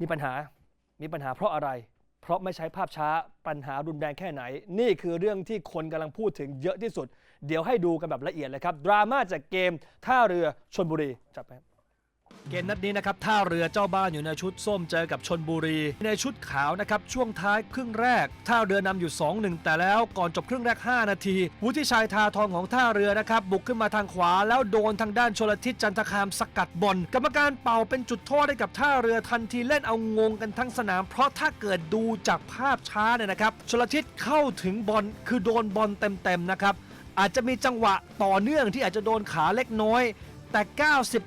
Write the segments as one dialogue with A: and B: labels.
A: มีปัญหา มีปัญหาเพราะอะไร เพราะไม่ใช้ภาพช้า ปัญหารุนแรงแค่ไหน นี่คือเรื่องที่คนกำลังพูดถึงเยอะที่สุด เดี๋ยวให้ดูกันแบบละเอียดเลยครับ ดราม่าจากเกมท่าเรือชนบุรี จับไป เกมนัดนี้นะครับท่าเรือเจ้าบ้านอยู่ในชุดส้มเจอกับชนบุรี ในชุดขาวนะครับช่วงท้ายครึ่งแรก ท่าเรือนำอยู่ 2-1 แต่แล้วก่อนจบครึ่งแรก 5 นาที วุฒิชัยทาทองของท่าเรือนะครับบุกขึ้นมาทางขวา แล้วโดนทางด้านชลทิศจันทคามสกัดบอลกรรมการเป่าเป็นจุดโทษให้กับท่าเรือทันทีเล่นเอางงกันทั้งสนาม เพราะถ้าเกิดดูจากภาพช้าเนี่ยนะครับชลทิศเข้าถึงบอลคือโดนบอลเต็มๆนะครับอาจจะมีจังหวะต่อเนื่องที่อาจจะโดนขาเล็กน้อย แต่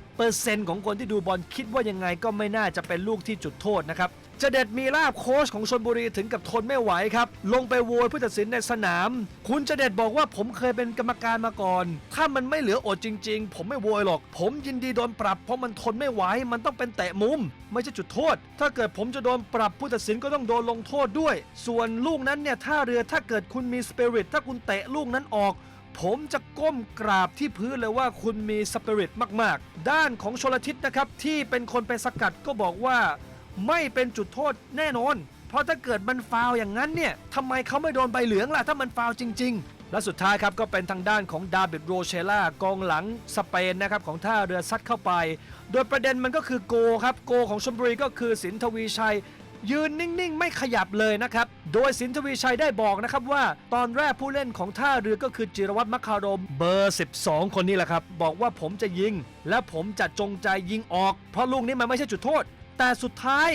A: 90%ของคนที่ดูบอลคิดว่ายังไงก็ไม่น่าจะเป็นลูกที่จุดโทษนะครับเจเด็ดมีลาบโค้ชของชนบุรีถึงกับทนไม่ไหวครับ ลงไปโวยผู้ตัดสินในสนาม คุณเจเด็ดบอกว่าผมเคยเป็นกรรมการมาก่อน ถ้ามันไม่เหลืออดจริง ๆ ผมไม่โวยหรอก ผมยินดีโดนปรับ เพราะมันทนไม่ไหวมันต้องเป็นเตะมุม ไม่ใช่จุดโทษ ถ้าเกิดผมจะโดนปรับผู้ตัดสินก็ต้องโดนลงโทษด้วย ส่วนลูกนั้นเนี่ยท่าเรือถ้าเกิดคุณมีสปิริตถ้าคุณเตะลูกนั้นออก ผมจะก้มกราบที่พื้นเลยว่าคุณมีสปิริตมาก ๆ ด้านของชลทิศนะครับ ที่เป็นคนไปสกัดก็บอกว่า ไม่เป็นจุดโทษแน่นอน เพราะถ้าเกิดมันฟาวอย่างนั้นเนี่ยทำไมเขาไม่โดนใบเหลืองล่ะ ถ้ามันฟาวจริง ๆ และสุดท้ายครับก็เป็นทางด้านของดาบิดโรเชล่ากองหลังสเปนนะครับของท่าเรือซัดเข้าไป โดยประเด็นมันก็คือโกครับโกของชลบุรีก็คือสินทวีชัย ยืนนิ่ง ๆ ไม่ขยับเลยนะครับ โดยสินทวีชัยได้บอกนะครับว่าตอนแรกผู้เล่นของท่าเรือก็คือจิรวัตรมคารมเบอร์ 12 คนนี้แหละครับ บอกว่าผมจะยิง และผมจะจงใจยิงออก เพราะลูกนี้มันไม่ใช่จุดโทษ แต่สุดท้าย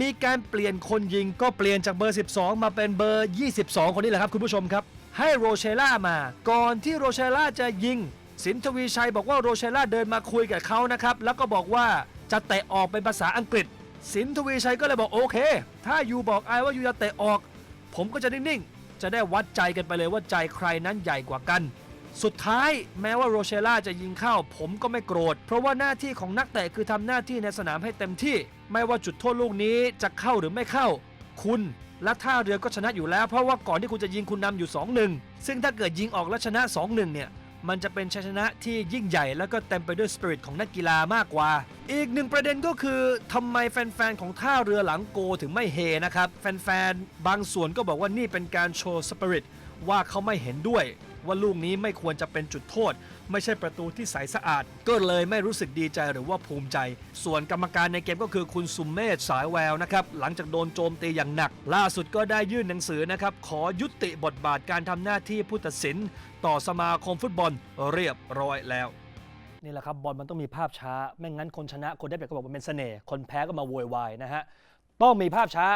A: มีการเปลี่ยนคนยิงก็เปลี่ยนจากเบอร์ 12 มาเป็นเบอร์ 22 คนนี้แหละครับคุณผู้ชมครับ ให้โรเชล่ามา ก่อนที่โรเชล่าจะยิง สินทวีชัยบอกว่าโรเชล่าเดินมาคุยกับเขานะครับ แล้วก็บอกว่าจะเตะออกเป็นภาษาอังกฤษ สินทวีชัยก็เลยบอกโอเค ถ้ายูบอกไอว่ายูจะเตะออก ผมก็จะนิ่ง ๆ จะได้วัดใจกันไปเลยว่าใจใครนั้นใหญ่กว่ากัน สุดท้ายแม้ว่าโรเชล่าจะยิงเข้า ผมก็ไม่โกรธ เพราะว่าหน้าที่ของนักเตะคือทำหน้าที่ในสนามให้เต็มที่ ไม่ว่าจุดโทษลูกนี้จะเข้าหรือไม่เข้า คุณและท่าเรือก็ชนะอยู่แล้ว เพราะว่าก่อนที่คุณจะยิงคุณนำอยู่ 2-1 ซึ่งถ้าเกิดยิงออกแล้วชนะ 2-1 เนี่ย มันจะเป็นชัยชนะที่ยิ่งใหญ่แล้วก็เต็มไปด้วยสปิริตของนักกีฬามากกว่า อีกหนึ่งประเด็นก็คือทำไมแฟนๆของท่าเรือหลังโกถึงไม่เฮนะครับ แฟนๆบางส่วนก็บอกว่านี่เป็นการโชว์สปิริตว่าเขาไม่เห็นด้วย ว่าลูกนี้ไม่ควรจะเป็นจุดโทษ ไม่ใช่ประตูที่ใสสะอาด ก็เลยไม่รู้สึกดีใจหรือว่าภูมิใจ ส่วนกรรมการในเกมก็คือคุณสุมเมธสายแววนะครับหลังจากโดนโจมตีอย่างหนัก ล่าสุดก็ได้ยื่นหนังสือนะครับขอยุติบทบาทการทำหน้าที่ผู้ตัดสิน ต่อสมาคมฟุตบอลเรียบร้อยแล้วนี่แหละครับบอลมันต้องมีภาพช้า ไม่งั้นคนชนะคนได้เปรียบก็บอกว่าเป็นเสน่ห์คนแพ้ก็มาโวยวายนะฮะต้องมีภาพช้า